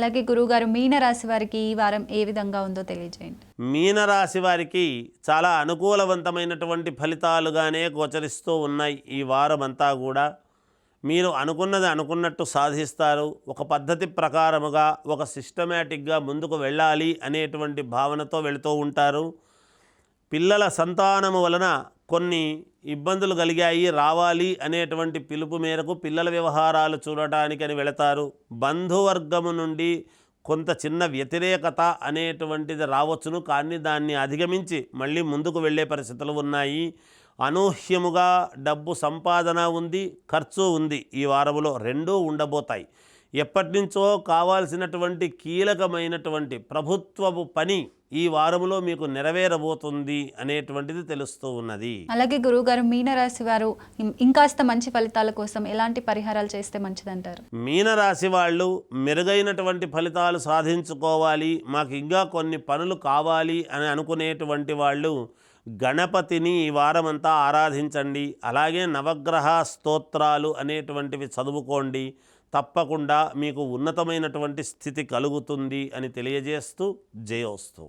అలాగే గురువుగారు మీనరాశి వారికి ఈ వారం ఏ విధంగా ఉందో తెలియజేయండి. మీనరాశి వారికి చాలా అనుకూలవంతమైనటువంటి ఫలితాలుగానే గోచరిస్తూ ఉన్నాయి ఈ వారం అంతా కూడా. మీరు అనుకున్నది అనుకున్నట్టు సాధిస్తారు. ఒక పద్ధతి ప్రకారముగా ఒక సిస్టమేటిక్గా ముందుకు వెళ్ళాలి అనేటువంటి భావనతో వెళుతూ ఉంటారు. పిల్లల సంతానము వలన కొన్ని ఇబ్బందులు కలిగాయి. రావాలి అనేటువంటి పిలుపు మేరకు పిల్లల వ్యవహారాలు చూడటానికి అని వెళతారు. బంధువర్గము నుండి కొంత చిన్న వ్యతిరేకత అనేటువంటిది రావచ్చును. కానీ దాన్ని అధిగమించి మళ్ళీ ముందుకు వెళ్ళే పరిస్థితులు ఉన్నాయి. అనూహ్యముగా డబ్బు సంపాదన ఉంది ఖర్చు ఉంది. ఈ వారములో రెండూ ఉండబోతాయి. ఎప్పటి నుంచో కావాల్సినటువంటి కీలకమైనటువంటి ప్రభుత్వపు పని ఈ వారములో మీకు నెరవేరబోతుంది అనేటువంటిది తెలుస్తూ ఉన్నది. అలాగే గురువుగారు మీన రాశి వారు ఇంకాస్త మంచి ఫలితాల కోసం ఎలాంటి పరిహారాలు చేస్తే మంచిదంటారు? మీనరాశి వాళ్ళు మెరుగైనటువంటి ఫలితాలు సాధించుకోవాలి మాకు ఇంకా కొన్ని పనులు కావాలి అని అనుకునేటువంటి వాళ్ళు గణపతిని ఈ వారమంతా ఆరాధించండి అలాగే నవగ్రహ స్తోత్రాలు అనేటువంటివి చదువుకోండి తప్పకుండా మీకు ఉన్నతమైనటువంటి స్థితి కలుగుతుంది అని తెలియజేస్తూ జయోస్తు.